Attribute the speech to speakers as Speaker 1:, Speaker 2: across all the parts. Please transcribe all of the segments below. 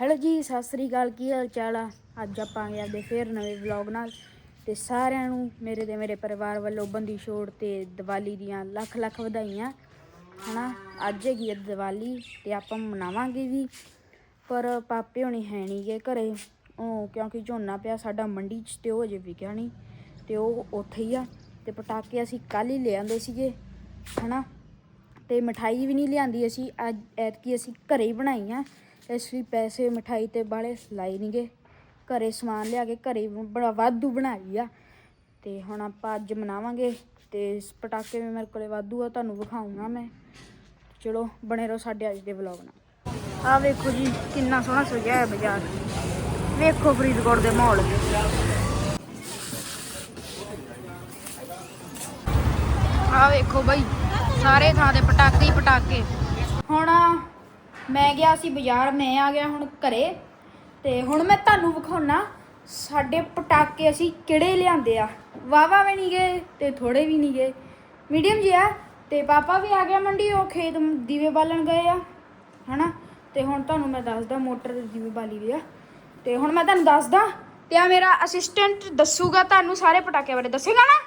Speaker 1: Hello ਜੀ, ਸਤਿ ਸ੍ਰੀ ਅਕਾਲ, ਕੀ ਹਾਲ ਚਾਲ ਆ? ਅੱਜ ਆਪਾਂ ਆ ਗਏ ਆਪਦੇ ਫੇਰ ਨਵੇਂ ਵਲੌਗ ਨਾਲ ਤੇ ਸਾਰਿਆਂ ਨੂੰ ਮੇਰੇ ਤੇ ਮੇਰੇ ਪਰਿਵਾਰ ਵੱਲੋਂ ਬੰਦੀ ਛੋੜ ਤੇ ਦੀਵਾਲੀ ਦੀਆਂ ਲੱਖ ਲੱਖ ਵਧਾਈਆਂ, ਹਨਾ? ਅੱਜ ਹੈਗੀ ਆ ਦੀਵਾਲੀ ਤੇ ਆਪਾਂ ਮਨਾਵਾਂਗੇ ਵੀ, ਪਰ ਪਾਪੇ ਹੋਣੀ ਹੈ ਨਹੀਂ ਗੇ ਘਰੇ। ਉਹ ਕਿਉਂਕਿ ਝੋਨਾ ਪਿਆ ਸਾਡਾ ਮੰਡੀ 'ਚ ਤੇ ਉਹ ਅਜੇ ਵਿਕਿਆ ਨਹੀਂ ਤੇ ਉਹ ਉੱਥੇ ਹੀ ਆ। ਤੇ ਪਟਾਕੇ ਅਸੀਂ ਕੱਲ ਹੀ ਲਿਆਂਦੇ ਸੀਗੇ, ਹਨਾ? ਤੇ ਮਠਾਈ ਵੀ ਨਹੀਂ ਲਿਆਂਦੀ ਅਸੀਂ, ਅੱਜ ਐਤਕੀ ਅਸੀਂ ਘਰੇ ਹੀ ਬਣਾਈ ਆ। ਇਸ ਲਈ ਪੈਸੇ, ਮਠਾਈ ਤੇ ਬਾਲੇ ਲਾਏ ਨਹੀਂਗੇ। ਘਰੇ ਸਮਾਨ ਲਿਆ ਕੇ ਘਰੇ ਬੜਾ ਵਾਧੂ ਬਣਾਈ ਆ। ਤੇ ਹੁਣ ਆਪਾਂ ਅੱਜ ਮਨਾਵਾਂਗੇ ਤੇ ਪਟਾਕੇ ਵੀ ਮੇਰੇ ਕੋਲੇ ਵਾਧੂ ਆ, ਤੁਹਾਨੂੰ ਵਿਖਾਉਂਗਾ ਮੈਂ। ਚਲੋ, ਬਣੇ ਰਹੋ ਸਾਡੇ ਅੱਜ ਦੇ ਵਲੌਗ ਨਾਲ। ਆ ਵੇਖੋ ਜੀ, ਕਿੰਨਾ ਸੋਹਣਾ ਸਜਿਆ ਹੈ ਬਾਜ਼ਾਰ। ਵੇਖੋ ਫਰੀਦਕੋਟ ਦੇ ਮਾਹੌਲ। ਆ ਵੇਖੋ ਬਈ, ਸਾਰੇ ਥਾਂ ਦੇ ਪਟਾਕੇ ਹੀ ਪਟਾਕੇ। ਹੁਣ ਮੈਂ ਗਿਆ ਸੀ ਬਾਜ਼ਾਰ ਮੈਂ ਆ ਗਿਆ ਹੁਣ ਘਰੇ ਤੇ ਹੁਣ ਮੈਂ ਤੁਹਾਨੂੰ ਵਿਖਾਉਣਾ ਸਾਡੇ ਪਟਾਕੇ ਅਸੀਂ ਕਿਹੜੇ ਲਿਆਂਦੇ ਆ? ਵਾਵਾ ਵੀ ਨਹੀਂ ਗਏ ਤੇ ਥੋੜੇ ਵੀ ਨਹੀਂ ਗਏ। ਮੀਡੀਅਮ ਜਿਹਾ ਤੇ ਪਾਪਾ ਵੀ ਆ ਗਿਆ ਮੰਡੀ ਉਹ ਖੇਤ ਦੀਵੇ ਬਾਲਣ ਗਏ ਆ ਹਨਾ? ਤੇ ਹੁਣ ਤੁਹਾਨੂੰ ਮੈਂ ਦੱਸਦਾ ਮੋਟਰ ਦੇ ਦੀਵੇ ਬਾਲੀ ਵੀ ਆ। ਤੇ ਹੁਣ ਮੈਂ ਤੁਹਾਨੂੰ ਦੱਸਦਾ ਤੇ ਆ ਮੇਰਾ ਅਸਿਸਟੈਂਟ ਦੱਸੂਗਾ ਤੁਹਾਨੂੰ ਸਾਰੇ ਪਟਾਕੇ ਬਾਰੇ। ਦੱਸੇਗਾ ਨਾ?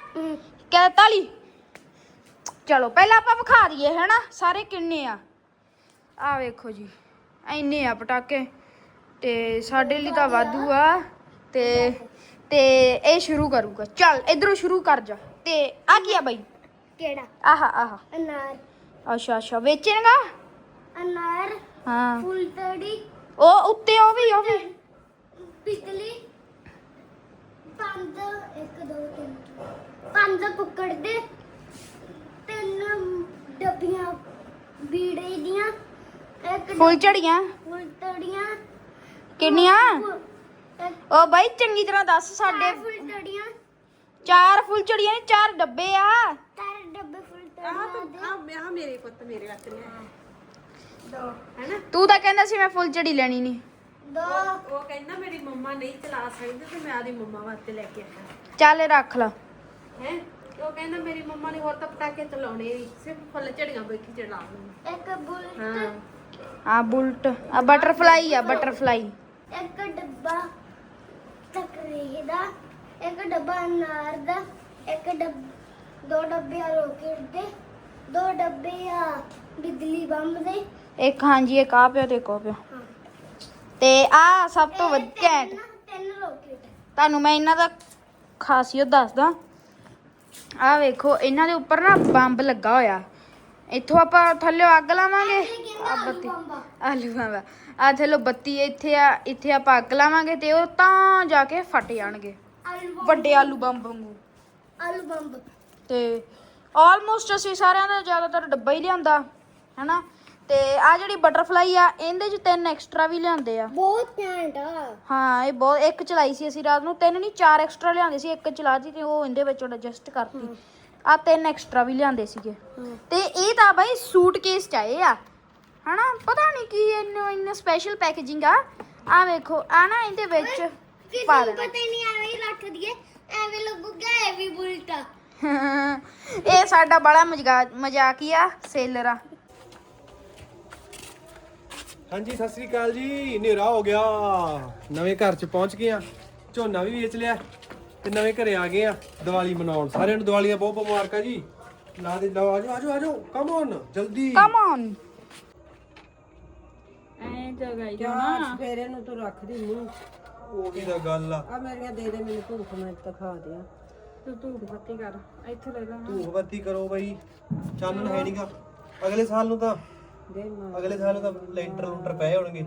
Speaker 1: ਕਹਿੰਦਾ ਤਾਲੀ ਚਲੋ ਪਹਿਲਾਂ ਆਪਾਂ ਵਿਖਾ ਦਈਏ ਹੈਨਾ? ਸਾਰੇ ਕਿੰਨੇ ਆ? ਆ ਵੇਖੋ ਜੀ ਇੰਨੇ ਆ ਪਟਾਕੇ ਤੇ ਸਾਡੇ ਲਈ ਤਾਂ ਵਾਧੂ ਆ ਤੇ ਤੇ ਇਹ ਸ਼ੁਰੂ ਕਰੂਗਾ। ਚੱਲ ਇਧਰੋਂ ਸ਼ੁਰੂ ਕਰ ਜਾ। ਤੇ ਆ ਕੀ ਆ ਬਈ?
Speaker 2: ਕਿਹੜਾ?
Speaker 1: ਆਹਾ ਆਹਾ।
Speaker 2: ਅਨਾਰ।
Speaker 1: ਅੱਛਾ ਅੱਛਾ ਵੇਚੇਗਾ?
Speaker 2: ਅਨਾਰ
Speaker 1: ਹਾਂ।
Speaker 2: ਫੁੱਲਤੜੀ।
Speaker 1: ਉਹ ਉੱਤੇ ਉਹ ਵੀ ਉਹ ਵੀ।
Speaker 2: ਪਿਕਲੀ ਪੰਜ ਇੱਕ ਦੋ ਤਿੰਨ ਪੰਜ ਕੁੱਕੜ ਦੇ। ਤਿੰਨ ਡੱਬੀਆਂ ਬੀੜੇ ਦੀਆਂ।
Speaker 1: ਫੁੱਲ ਝੜੀਆਂ?
Speaker 2: ਫੁੱਲਤੜੀਆਂ
Speaker 1: ਕਿੰਨੀਆਂ?
Speaker 2: ਇੱਕ
Speaker 1: ਉਹ ਬਾਈ ਚੰਗੀ ਤਰ੍ਹਾਂ ਦੱਸ ਸਾਡੇ।
Speaker 2: ਫੁੱਲਤੜੀਆਂ
Speaker 1: ਚਾਰ ਫੁੱਲ ਝੜੀਆਂ ਨੇ ਚਾਰ ਡੱਬੇ ਆ।
Speaker 2: ਚਾਰ ਡੱਬੇ ਫੁੱਲਤੜੀਆਂ ਦੇ।
Speaker 3: ਆ ਮੇਰੇ ਪੁੱਤ ਮੇਰੇ ਵਾਸਤੇ ਦੋ ਹੈਨਾ?
Speaker 1: ਤੂੰ ਤਾਂ ਕਹਿੰਦਾ ਸੀ ਮੈਂ ਫੁੱਲ ਝੜੀ ਲੈਣੀ ਨਹੀਂ
Speaker 2: ਦੋ।
Speaker 3: ਉਹ ਕਹਿੰਦਾ ਮੇਰੀ ਮੰਮਾ ਨਹੀਂ ਚਲਾ ਸਕਦੀ ਤੇ ਮੈਂ ਆਦੀ ਮੰਮਾ ਵਾਸਤੇ ਲੈ ਕੇ ਆਇਆ
Speaker 1: ਚੱਲ ਇਹ ਰੱਖ ਲਾ।
Speaker 3: ਹੈ? ਉਹ ਕਹਿੰਦਾ ਮੇਰੀ ਮੰਮਾ ਨੇ ਹੋਰ ਤਾਂ ਪਟਾਕੇ ਚਲਾਉਣੇ ਨਹੀਂ ਸਿਰਫ ਫੁੱਲ ਝੜੀਆਂ ਬੈਠੀ ਚੜਾ ਲੂੰ
Speaker 2: ਇੱਕ ਬੁਲਟ
Speaker 1: ਆ ਬੁਲਟ ਆ ਬਟਰਫਲਾਈ ਆ ਬਟਰਫਲਾਈ।
Speaker 2: ਇੱਕ ਡੱਬਾ ਤਕਰੀਹ ਦਾ ਇੱਕ ਡੱਬਾ ਅਨਾਰ ਦਾ ਇੱਕ ਡੱਬ ਦੋ ਡੱਬੇ ਆ ਰੋਕੇਟ ਦੇ ਦੋ ਡੱਬੇ ਆ ਬਿਜਲੀ ਬੰਬ ਦੇ।
Speaker 1: ਇੱਕ ਹਾਂਜੀ ਇੱਕ ਆ ਪਿਆ ਤੇ ਇੱਕ ਉਹ ਪਿਆ
Speaker 2: ਹਾਂ।
Speaker 1: ਤੇ ਆ ਸਭ ਤੋਂ ਵੱਧ
Speaker 2: ਇਹ
Speaker 1: ਘੈਂਟ
Speaker 2: ਤਿੰਨ ਤਿੰਨ ਰੋਕੇਟ।
Speaker 1: ਤੁਹਾਨੂੰ ਮੈਂ ਇਹਨਾਂ ਦਾ ਖਾਸੀਅਤ ਦੱਸਦਾ। ਆ ਵੇਖੋ ਇਹਨਾਂ ਦੇ ਉੱਪਰ ਨਾ ਬੰਬ ਲੱਗਾ ਹੋਇਆ। ਇੱਥੋਂ ਆਪਾਂ ਥੱਲੇ ਅੱਗ ਲਾਵਾਂਗੇ। ਆ ਬੱਤੀ। ਆਲੂ ਬੰਬ ਆ। ਥੱਲੇ ਬੱਤੀ ਇੱਥੇ ਆ ਇੱਥੇ ਆਪਾਂ ਅੱਗ ਲਾਵਾਂਗੇ ਤੇ ਉਹ ਤਾਂ ਜਾ ਕੇ ਫਟ ਜਾਣਗੇ। ਵੱਡੇ ਆਲੂ ਬੰਬ ਵਾਂਗੂ।
Speaker 2: ਆਲੂ ਬੰਬ।
Speaker 1: ਤੇ ਆਲਮੋਸਟ ਅਸੀਂ ਸਾਰਿਆਂ ਦਾ ਜ਼ਿਆਦਾਤਰ ਡੱਬਾ ਹੀ ਲਿਆਂਦਾ ਹੈਨਾ? ਤੇ ਆ ਜਿਹੜੀ ਬਟਰਫਲਾਈ ਆ ਇਹਦੇ ਚ ਤਿੰਨ ਐਕਸਟਰਾ ਵੀ ਲਿਆਂਦੇ ਆ।
Speaker 2: ਬਹੁਤ ਘੈਂਟ ਆ।
Speaker 1: ਹਾਂ ਇਹ ਬਹੁਤ ਇੱਕ ਚਲਾਈ ਸੀ ਅਸੀਂ ਰਾਤ ਨੂੰ। ਤਿੰਨ ਨਹੀਂ ਚਾਰ ਐਕਸਟਰਾ ਲਿਆਂਦੇ ਸੀ। ਇੱਕ ਚਲਾਤੀ ਤੇ ਉਹ ਇਹਦੇ ਵਿੱਚੋਂ ਐਡਜਸਟ ਕਰਤੀ। ਆ ਤਿੰਨ ਐਕਸਟਰਾ ਵੀ ਲਿਆਂਦੇ ਸੀਗੇ। ਤੇ ਇਹ ਤਾਂ ਬਾਈ ਸੂਟਕੇਸ ਚ ਆਏ ਆ। ਹਨਾ? ਪਤਾ ਨਹੀਂ ਕੀ ਇਹਨੂੰ ਇੰਨਾ ਸਪੈਸ਼ਲ ਪੈਕੇਜਿੰਗ ਆ। ਆ ਵੇਖੋ ਆ ਨਾ ਇਹਦੇ ਵਿੱਚ ਪਾ
Speaker 2: ਨੂੰ
Speaker 1: ਦੇਣਾ।
Speaker 2: ਪਤਾ ਹੀ ਨਹੀਂ ਐਵੇਂ ਹੀ ਰੱਖ ਦਈਏ। ਐਵੇਂ ਲੱਗੂਗਾ ਇਹ ਵੀ ਬੁਲਟ। ਆ
Speaker 1: ਇਹ ਸਾਡਾ ਬੜਾ ਸੇਲਰ ਆ।
Speaker 4: ਹਾਂਜੀ ਸਤਿ ਸ੍ਰੀ ਅਕਾਲ ਜੀ। ਹਨੇਰਾ ਹੋ ਗਿਆ। ਨਵੇਂ ਘਰ ਚ ਪਹੁੰਚ ਗਏ ਆ। ਝੋਨਾ ਵੀ ਵੇਚ ਲਿਆ। ਤੇ ਨਵੇਂ ਘਰੇ ਆ ਗਏ ਆ ਦੀਵਾਲੀ ਮਨਾਉਣ। ਸਾਰਿਆਂ ਨੂੰ ਦੀਵਾਲੀਆਂ ਬਹੁਤ ਬਹੁਤ ਮੁਬਾਰਕਾਂ ਜੀ। ਲਾ ਦੇ ਲਓ ਆਜੋ ਆਜੋ ਆਜੋ। ਕਮ ਔਨ ਜਲਦੀ।
Speaker 1: ਕਮ ਔਨ
Speaker 5: ਫੇਰੇ ਤੂੰ ਰੱਖਦੀ ਮੂੰਹ
Speaker 4: ਉਹ ਵੀ ਤਾਂ ਗੱਲ ਆ।
Speaker 5: ਆ ਮੇਰੀਆਂ ਦੇ ਦੇ ਮੈਨੂੰ ਧੂਫ ਮੈਂ ਦਿਖਾ ਦਿਆਂ।
Speaker 3: ਤੂੰ ਧੂਪ ਬੱਤੀ ਕਰ ਇੱਥੇ ਲੈ ਲਾ।
Speaker 4: ਧੂਫ ਬੱਤੀ ਕਰੋ ਬਾਈ। ਚਾਨਣ ਹੈ ਨਹੀਂਗਾ ਅਗਲੇ ਸਾਲ ਨੂੰ ਤਾਂ
Speaker 5: ਦੇ ਮਾਂ।
Speaker 4: ਅਗਲੇ ਸਾਲ ਨੂੰ ਤਾਂ ਲੈਂਟਰ ਲੂੰਟਰ ਪਏ ਹੋਣਗੇ।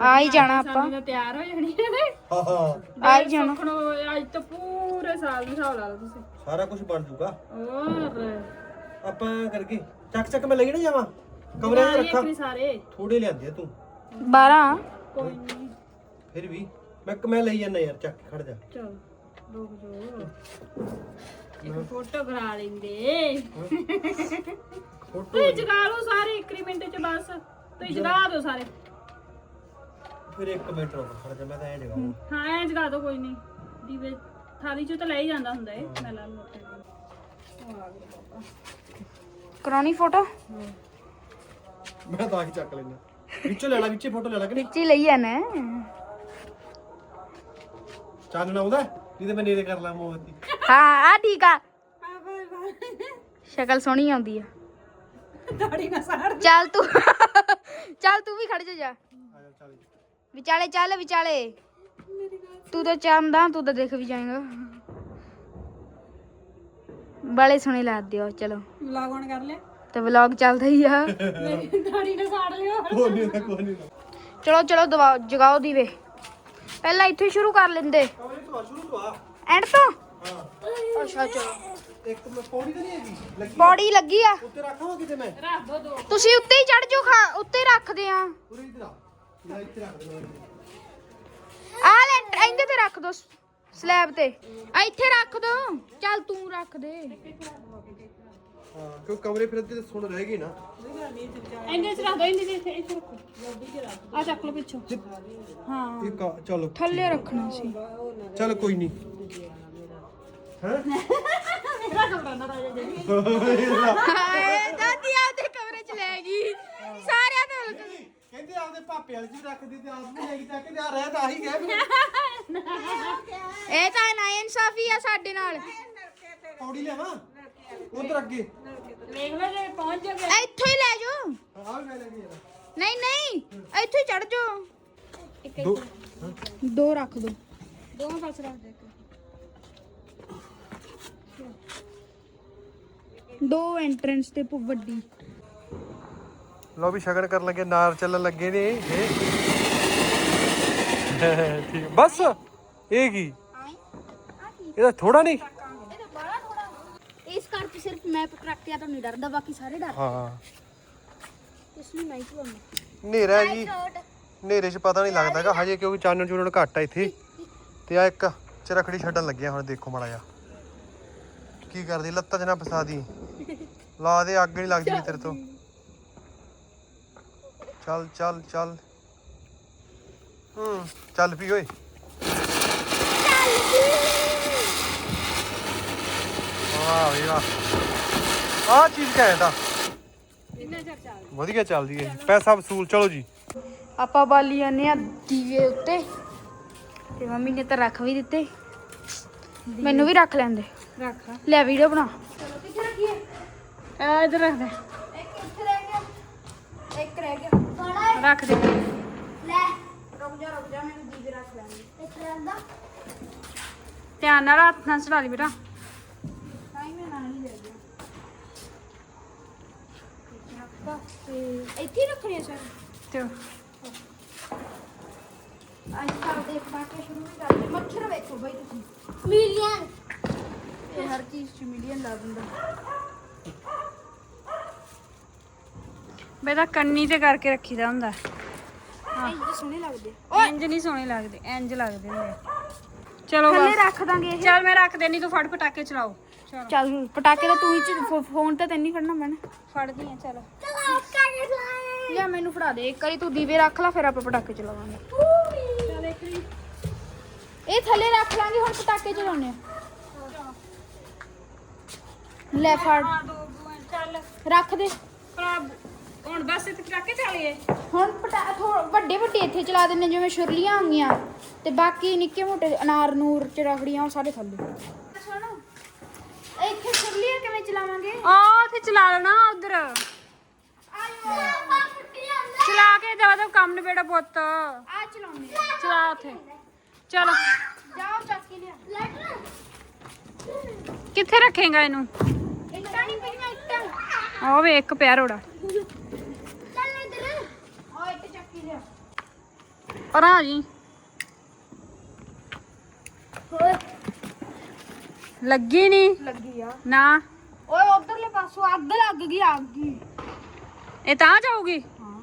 Speaker 1: ਆ ਹੀ ਜਾਣਾ ਆਪਾਂ।
Speaker 3: ਤਾਂ ਤਿਆਰ ਹੋ ਜਾਣੀ ਹੈ
Speaker 4: ਹਾਂ। ਹਾਂ
Speaker 1: ਆ ਹੀ ਜਾਣਾ।
Speaker 3: ਦੇਖਣੋ ਅੱਜ ਤਾਂ ਪੂਰੇ ਸਾਲ ਦੀ ਹਿਸਾਬ ਲਾ ਲਓ ਤੁਸੀਂ।
Speaker 4: ਸਾਰਾ ਕੁਝ ਬਣ ਜੂਗਾ।
Speaker 3: ਹੋਰ।
Speaker 4: ਆਪਾਂ ਕਰਕੇ ਚੱਕ ਚੱਕ ਮੈਂ ਲਈ ਨਾ ਜਾਵਾਂ? ਕਮਰੇ 'ਚ ਰੱਖਾਂ।
Speaker 3: ਸਾਰੇ।
Speaker 4: ਥੋੜੇ ਲਿਆਂਦੇ ਆ ਤੂੰ।
Speaker 1: 12
Speaker 3: ਕੋਈ ਨਹੀਂ
Speaker 4: ਫਿਰ ਵੀ। ਮੈਂ ਮੈਂ ਲਈ ਜਾਂਦਾ ਯਾਰ ਚੱਕ ਕੇ ਖੜ ਜਾ।
Speaker 3: ਚਲ ਰੁਕ ਜੋ। ਇੱਕ ਫੋਟੋ ਕਰਾ ਲੈਂਦੇ।
Speaker 4: ਫੋਟੋ
Speaker 3: ਤੁਸੀਂ ਜਗਾ ਲਓ ਸਾਰੇ ਇੱਕ ਹੀ ਮਿੰਟ ਚ ਬਸ। ਤੁਸੀਂ ਜਗਾ ਦਿਓ ਸਾਰੇ।
Speaker 4: ਫਿਰ ਇੱਕ ਮਿੰਟ ਰੁਕ ਖੜ ਜਾ ਮੈਂ ਤਾਂ ਐਂ ਜਗਾਵਾਂ
Speaker 3: ਹਾਂ। ਐ ਜਗਾ ਦਿਓ ਕੋਈ ਨਹੀਂ। ਦੀਵੇ ਥਾਲੀ ਚੋਂ ਤਾਂ ਲੈ ਹੀ ਜਾਂਦਾ ਹੁੰਦਾ ਏ ਮੈਂ ਲਾ ਲੂ
Speaker 1: ਕਰਾਉਣੀ ਫੋਟੋ?
Speaker 4: ਮੈਂ ਤਾਂ ਹੀ ਚੱਕ ਲੈਂਦਾ। ਵਿੱਚੋਂ ਲੈ ਲੈ ਵਿੱਚੇ ਫੋਟੋ ਲੈ ਲੈ ਕਿ ਨਹੀਂ?
Speaker 1: ਵਿੱਚੀ ਲਈ ਆ ਨਾ।
Speaker 4: ਚਾਨਣਾ ਆਉਂਦਾ ਨਹੀਂ ਤੇ ਮੈਂ ਨੇੜੇ ਕਰ ਲਾਂ ਮੋਮਬੱਤੀ।
Speaker 1: ਹਾਂ ਆ ਠੀਕ ਆ। ਸ਼ਕਲ ਸੋਹਣੀ ਆਉਂਦੀ ਆ।
Speaker 5: ਦਾੜੀ ਨਾ ਸਾੜ
Speaker 1: ਚੱਲ ਤੂੰ ਚੱਲ ਤੂੰ ਵੀ ਖੜ ਜਾ ਜਾ।
Speaker 4: ਆ
Speaker 1: ਵਿਚਾਲੇ ਚੱਲ ਵਿਚਾਲੇ। ਤੂੰ ਤਾਂ ਚਾਹੁੰਦਾ ਤੂੰ ਤਾਂ ਦੇਖ ਵੀ ਜਾਏਗਾ। ਬੜੇ ਸੋਹਣੇ ਲੱਗਦੇ ਹੋ ਚਲੋ।
Speaker 5: ਵਲੌਗ ਕਰ ਲੈ
Speaker 1: ਤੇ ਵਲੌਗ ਚੱਲਦਾ ਹੀ ਆ।
Speaker 5: ਦਾੜੀ ਨਾ ਸਾੜ ਲਿਓ।
Speaker 4: ਕੋਈ ਨਹੀਂ ਹੁੰਦਾ ਕੋਈ ਨਹੀਂ।
Speaker 1: ਚਲੋ ਚਲੋ ਦਵਾ ਜਗਾਓ ਦੀਵੇ। ਪਹਿਲਾਂ ਇੱਥੇ ਸ਼ੁਰੂ ਕਰ ਲੈਂਦੇ।
Speaker 4: ਕਮਰੇ ਤੋਂ? ਆ, ਸ਼ੁਰੂ ਤੋਂ ਆ
Speaker 1: ਐਂਡ ਤੋਂ
Speaker 4: ਹਾਂ।
Speaker 1: ਅੱਛਾ ਚਲੋ।
Speaker 4: ਇੱਕ ਮੈਂ ਪੌੜੀ ਤਾਂ ਨਹੀਂ ਹੈਗੀ? ਲੱਗੀ
Speaker 1: ਪੌੜੀ ਲੱਗੀ ਆ।
Speaker 4: ਉੱਤੇ ਰੱਖਾਂ ਕਿਤੇ ਮੈਂ?
Speaker 1: ਤੁਸੀਂ ਉੱਤੇ ਹੀ ਚੜ ਜਾਓ ਖਾ ਉੱਤੇ ਰੱਖਦੇ ਆ।
Speaker 4: ਪੂਰੀ ਇੱਧਰ ਆ। ਲੈ ਰੱਖ ਦੇ
Speaker 1: ਆ ਲੈ ਇਹਦੇ ਤੇ ਰੱਖ ਦੋ ਸਲੈਬ ਤੇ। ਆ ਇੱਥੇ ਰੱਖ ਦੋ। ਚੱਲ ਤੂੰ ਰੱਖ ਦੇ।
Speaker 4: ਹਾਂ ਕਿਉਂ ਕਮਰੇ ਫਿਰ ਅੱਧੇ ਤੇ ਸੁਣ ਰਹਿ ਗਏ ਨਾ।
Speaker 3: ਇੰਨੇ ਚ ਰੱਖ ਦੋ ਇੰਨੇ ਇੱਥੇ ਰੱਖੋ। ਆ ਚੱਕ ਲਓ ਪਿੱਛੋਂ।
Speaker 4: ਹਾਂ। ਚਲੋ।
Speaker 1: ਥੱਲੇ ਰੱਖਣਾ ਸੀ।
Speaker 4: ਚਲ ਕੋਈ ਨਹੀਂ ਹੈ?
Speaker 1: ਹਾਏ ਦਾਦੀ ਆਪਦੇ ਕਮਰੇ ਚ ਲੈ ਗਈ।
Speaker 4: ਕਹਿੰਦੇ ਆਪਦੇ ਪਾਪੇ ਵਾਲੀ ਜੀ ਰੱਖਦੀ ਤੇ ਆਪ ਵੀ ਲੈ ਕੇ ਜਾ ਕੇ ਰਹਿ ਤਾਂ ਆਹੀ ਗਿਆ
Speaker 1: ਇਹ ਤਾਂ ਨਾ ਇਨਸਾਫੀ ਆ ਸਾਡੇ ਨਾਲ।
Speaker 4: ਪੌੜੀ ਲਿਆਵਾਂ? ਉਧਰ ਅੱਗੇ।
Speaker 3: ਵੇਖ ਲਓ ਜੇ ਪਹੁੰਚ ਜਾਓਗੇ
Speaker 1: ਇੱਥੋਂ ਹੀ ਲੈ ਜਾਓ।
Speaker 4: ਆ ਵੀ ਲੈ ਲੈ ਯਾਰ
Speaker 1: ਨਹੀਂ ਨਹੀਂ ਇੱਥੋਂ ਹੀ ਚੜ ਜਾਓ।
Speaker 4: ਦੋ।
Speaker 1: ਦੋ ਰੱਖ ਦੋ।
Speaker 3: ਦੋਵਾਂ ਪਾਸੇ ਰੱਖ ਦੇ
Speaker 1: ਦੋ ਐਂਟਰੈਂਸ ਤੇ ਵੱਡੀ।
Speaker 4: ਲੋ ਵੀ ਸ਼ਗਨ ਕਰਨ ਲੱਗੇ ਨਾਰ ਚੱਲਣ ਲੱਗੇ ਨੇ ਇਹ। ਠੀਕ ਬਸ ਇਹ ਕੀ? ਇਹਦਾ ਥੋੜਾ ਨਹੀਂ?
Speaker 1: ਇਸ ਕਰਕੇ ਸਿਰਫ ਮੈਂ ਪ੍ਰਕ੍ਰਿਆ ਤੋਂ ਨਹੀਂ ਡਰਦਾ ਬਾਕੀ ਸਾਰੇ ਡਰ।
Speaker 4: ਹਾਂ।
Speaker 1: ਇਸ ਲਈ ਮੈਂ ਹੀ ਤੁਹਾਨੂੰ
Speaker 4: ਹਨੇਰਾ ਜੀ। ਹਨੇਰੇ 'ਚ ਪਤਾ ਨਹੀਂ ਲੱਗਦਾਗਾ ਹਜੇ ਕਿਉਂਕਿ ਚਾਨਣ ਚੂਨਣ ਘੱਟ ਆ ਇੱਥੇ। ਤੇ ਆ ਇੱਕ ਚਰਖੜੀ ਛੱਡਣ ਲੱਗਿਆ ਹੁਣ ਦੇਖੋ ਮਾੜਾ ਜਿਹਾ। ਕੀ ਕਰਦੀ ਲੱਤਾਂ 'ਚ ਨਾ ਫਸਾ ਦੀ। ਲਾ ਦੇ ਅੱਗ ਨਹੀਂ ਲੱਗਦੀ ਤੇਰੇ ਤੋਂ। ਚੱਲ ਚੱਲ ਚੱਲ। ਹੂੰ ਚੱਲ ਪੀ ਓਏ। ਵਾਹ ਵੀ ਵਾਹ। ਆ। ਚੀਜ਼ ਤਾਂ ਵਧੀਆ ਚੱਲਦੀ ਹੈ ਪੈਸਾ ਵਸੂਲ ਚਲੋ ਜੀ।
Speaker 1: ਆਪਾਂ ਬਾਲੀ ਜਾਂਦੇ ਆ ਦੀਵੇ ਉੱਤੇ। ਤੇ ਮੰਮੀ ਨੇ ਤਾਂ ਰੱਖ ਵੀ ਦਿੱਤੇ। ਮੈਨੂੰ ਵੀ ਰੱਖ ਲੈਂਦੇ।
Speaker 3: ਰੱਖ
Speaker 1: ਲੈ। ਵੀਡੀਓ ਬਣਾ।
Speaker 3: ਆ ਇਧਰ ਰੱਖ ਦੇ।
Speaker 1: ਇੱਕ ਇੱਥੇ ਰਹਿ ਗਿਆ। ਇੱਕ ਰਹਿ ਗਿਆ।
Speaker 3: ਰੱਖ ਦੇ।
Speaker 2: ਲੈ।
Speaker 1: ਰੁਕ ਜਾ ਰੁਕ ਜਾ ਮੈਨੂੰ ਦੀਵੇ ਰੱਖ ਲੈਂਦੇ
Speaker 2: ਇੱਥੇ ਰਹਿੰਦਾ
Speaker 3: ਧਿਆਨ ਨਾਲ ਹੱਥ ਨਾਲ ਚਲਾ ਲਈ ਬੇਟਾ।
Speaker 1: ਟਾਈਮ ਹੈ ਨਾਲ ਹੀ ਲੈ ਗਿਆ ਇੱਥੇ ਹੀ ਰੱਖਣੀ ਹੈ ਸਰ।
Speaker 3: ਤੇ
Speaker 1: ਅੱਜ ਕਰਦੇ ਪਟਾਕੇ ਸ਼ੁਰੂ ਵੀ ਕਰਦੇ। ਮੱਛਰ ਵੇਖੋ ਬਈ ਤੁਸੀਂ।
Speaker 2: ਮਿਲੀਅਨ
Speaker 1: ਇਹ ਹਰ ਚੀਜ਼ 'ਚ ਮਿਲੀਅਨ ਲਾ ਦਿੰਦਾ।
Speaker 3: ਬੇਟਾ ਕੰਨੀ ਤੇ ਕਰਕੇ ਰੱਖੀਦਾ ਹੁੰਦਾ।
Speaker 1: ਇਹ ਤਾਂ ਸੋਹਣੇ ਲੱਗਦੇ।
Speaker 3: ਇੰਜ ਨਹੀਂ ਸੋਹਣੇ ਲੱਗਦੇ ਇੰਜ ਲੱਗਦੇ ਹੁੰਦੇ ਚਲੋ
Speaker 1: ਥੱਲੇ
Speaker 3: ਬਸ।
Speaker 1: ਰੱਖ ਦਾਂਗੇ ਇਹ।
Speaker 3: ਚੱਲ ਮੈਂ ਰੱਖ ਦੇਣੀ ਤੂੰ ਫੜ ਪਟਾਕੇ ਚਲਾਓ। ਚਲੋ।
Speaker 1: ਚੱਲ ਪਟਾਕੇ ਤਾਂ ਤੂੰ ਹੀ ਚ- ਫੋ- ਫੋਨ ਤੇ ਤੈਨੂੰ ਹੀ ਫੜਨਾ ਪੈਣਾ।
Speaker 3: ਫੜਦੀ ਆ ਚਲੋ।
Speaker 1: ਲਿਆ ਮੈਨੂੰ ਫੜਾ ਦੇ ਇੱਕ ਵਾਰੀ ਤੂੰ ਦੀਵੇ ਰੱਖ ਲੈ ਫਿਰ ਆਪਾਂ ਪਟਾਕੇ ਚਲਾਵਾਂਗੇ।
Speaker 3: ਚੱਲ ਇੱਕ ਵਾਰੀ
Speaker 1: ਇਹ ਥੱਲੇ ਰੱਖ ਲਾਂਗੇ ਹੁਣ ਪਟਾਕੇ ਚਲਾਉਣੇ ਆ। ਲੈ ਫੜ।
Speaker 3: ਦੋ ਚੱਲ।
Speaker 1: ਰੱਖ ਦੇ।
Speaker 3: ਭਰਾ ਹੁਣ ਬਸ ਇੱਥੇ ਪਟਾਕੇ ਚੱਲੀਏ
Speaker 1: ਹੁਣ ਪਟਾ ਥੋ- ਵੱਡੇ ਵੱਡੇ ਇੱਥੇ ਚਲਾ ਦਿੰਨੇ ਜਿਵੇਂ ਛੁਰਲੀਆਂ ਹੋਗੀਆਂ ਤੇ ਬਾਕੀ ਨਿੱਕੇ ਮੋਟੇ ਅਨਾਰ ਨੂਰ ਚਰਖੜੀਆਂ ਉਹ ਸਾਰੇ ਥੱਲੇ। ਸੁਣ। ਇੱਥੇ ਛੁਰਲੀਆਂ ਕਿਵੇਂ ਚਲਾਵਾਂਗੇ?
Speaker 3: ਆ ਉੱਥੇ ਚਲਾ ਲੈਣਾ ਉਧਰ। ਚਲਾ ਕੇ ਜਾ ਦੋ ਕੰਮ ਨਿਬੇੜਾ ਪੁੱਤ।
Speaker 1: ਆ ਚਲਾਉਂਦੇ ਆ।
Speaker 3: ਚਲਾ ਉੱਥੇ। ਚਲੋ।
Speaker 1: ਜਾਓ ਚੱਕ ਕੇ ਲਿਆ
Speaker 2: ਲੈਟਰ
Speaker 3: ਕਿੱਥੇ ਰੱਖੇਗਾ ਇਹਨੂੰ?
Speaker 1: ਇੱਟਾਂ ਨਹੀਂ ਪਈਆਂ ਇੱਟਾਂ।
Speaker 3: ਉਹ ਵੇ ਇੱਕ ਪਿਆ ਰੋੜਾ
Speaker 2: ਚੱਲ ਇਧਰ
Speaker 1: ਉਹ ਇੱਟ ਚੱਕ ਕੇ ਲਿਆ
Speaker 3: ਪਰ ਆ ਜੀ।
Speaker 2: ਹੋਰ?
Speaker 3: ਲੱਗੀ ਨਹੀਂ
Speaker 1: ਲੱਗੀ ਆ।
Speaker 3: ਨਾ।
Speaker 1: ਓਏ ਉਧਰਲੇ ਪਾਸੋਂ ਅੱਗ ਲੱਗ ਗਈ ਅੱਗ
Speaker 3: ਇਹ ਤਾਂ ਜਾਊਗੀ?
Speaker 1: ਹਾਂ।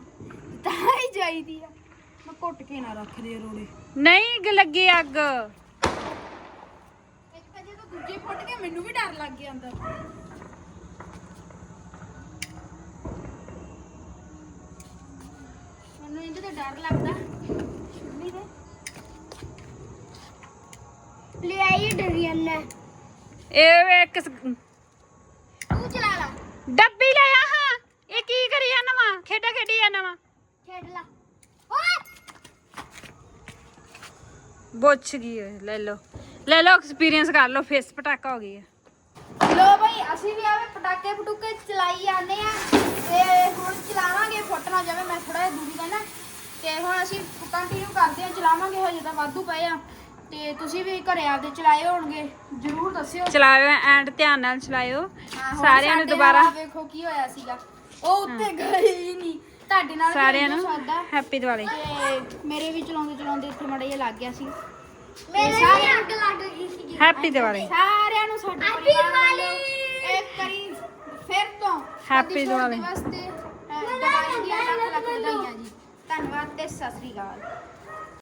Speaker 1: ਤਾਂ ਹੀ ਜਾਈਦੀ ਆ। ਮੈਂ ਘੁੱਟ ਕੇ ਨਾ ਰੱਖ ਦੇ ਰੋੜੇ।
Speaker 3: ਨਹੀਂ ਅੱਗ ਲੱਗੀ ਅੱਗ।
Speaker 1: ਇੱਕ ਤਾਂ ਜਦੋਂ ਦੂਜੇ ਫੁੱਟ ਗਏ ਮੈਨੂੰ ਵੀ ਡਰ ਲੱਗ ਗਿਆ ਅੰਦਰ। ਮੈਨੂੰ ਇਹਦੇ ਤੇ ਡਰ ਲੱਗਦਾ।
Speaker 2: ਡਰੀਅਨ
Speaker 3: ਇਹ ਵੇ ਇੱਕ ਸ-
Speaker 2: ਤੂੰ ਚਲਾ ਲਾ।
Speaker 3: ਡੱਬੀ ਲੈ ਆ। ਹਾਂ ਇਹ ਕੀ ਕਰੀ ਜਾਂਦਾ ਵਾ ਖੇਡਾ ਖੇਡੀ ਜਾਂਦਾ ਵਾ
Speaker 1: ਖੇਡ ਲਾ। ਓਏ!
Speaker 3: ਬੁੱਛ ਗਈ ਓਏ, ਲੈ ਲਓ। ਲੈ ਲਓ ਐਕਸਪੀਰੀਅੰਸ ਕਰ ਲਓ ਫੇਸ ਪਟਾਕਾ ਹੋ ਗਿਆ
Speaker 1: ਲੋ ਭਾਈ ਅਸੀਂ ਵੀ ਆਵੇ ਪਟਾਕੇ ਪਟੂਕੇ ਚਲਾਈ ਜਾਂਦੇ ਆ। ਤੇ ਹੁਣ ਚਲਾਵਾਂਗੇ ਫੁੱਟ ਨਾ ਜਾਵੇ। ਮੈਂ ਥੋੜਾ ਜਿਹਾ ਦੂਰੀ ਰਹਿਣਾ ਤੇ ਹੁਣ ਅਸੀਂ ਕੰਟੀਨਿਊ ਕਰਦੇ ਆ ਚਲਾਵਾਂਗੇ ਹਜੇ ਤਾਂ ਵਾਧੂ ਪਏ ਆ। ਤੇ ਤੁਸੀਂ ਵੀ ਘਰੇ ਆਪਦੇ ਚਲਾਏ ਹੋਣਗੇ? ਜਰੂਰ ਦੱਸਿਓ।
Speaker 3: ਚਲਾਇਓ ਐਂਡ ਧਿਆਨ ਨਾਲ ਚਲਾਇਓ।
Speaker 1: ਹਾਂ, ਹੁਣ
Speaker 3: ਸਾਰਿਆਂ ਨੂੰ
Speaker 1: ਸਾਡੇ
Speaker 3: ਦੁਬਾਰਾ
Speaker 1: ਨਾਲ ਵੇਖੋ ਕੀ ਹੋਇਆ ਸੀਗਾ। ਉਹ ਉੱਤੇ ਗਈ ਹੀ ਨਹੀਂ। ਤੁਹਾਡੇ ਨਾਲ ਵੀ
Speaker 3: ਸਾਰਿਆਂ
Speaker 1: ਇੰਨਾ
Speaker 3: ਨੂੰ
Speaker 1: ਸੌਦਾ।
Speaker 3: ਹੈਪੀ ਦੀਵਾਲੀ।
Speaker 1: ਤੇ ਮੇਰੇ ਵੀ ਚਲਾਉਂਦੇ ਚਲਾਉਂਦੇ ਉੱਥੇ ਮੜਾ ਜਿਹਾ ਲੱਗ ਗਿਆ ਸੀ। ਮੇਰੇ ਵੀ ਅੱਗ ਲੱਗ ਗਈ ਸੀ
Speaker 3: ਹੈਪੀ ਦੀਵਾਲੀ।
Speaker 1: ਸਾਰਿਆਂ ਨੂੰ ਸਾਡੇ ਪਰਿਵਾਰ ਵੱਲੋਂ ਇੱਕ ਕਰੀ ਫਿਰ ਤੋਂ
Speaker 3: Happy
Speaker 1: ਬੰਦੀ ਛੋੜ
Speaker 3: ਦੀਵਾਲੀ।
Speaker 1: ਦਿਵਸ ਤੇ ਅ, ਦੀਵਾਲੀ ਦੀਆਂ ਲੱਖ ਲੱਖ ਵਧਾਈਆਂ ਜੀ। ਧੰਨਵਾਦ ਤੇ ਸਤਿ ਸ੍ਰੀ ਅਕਾਲ।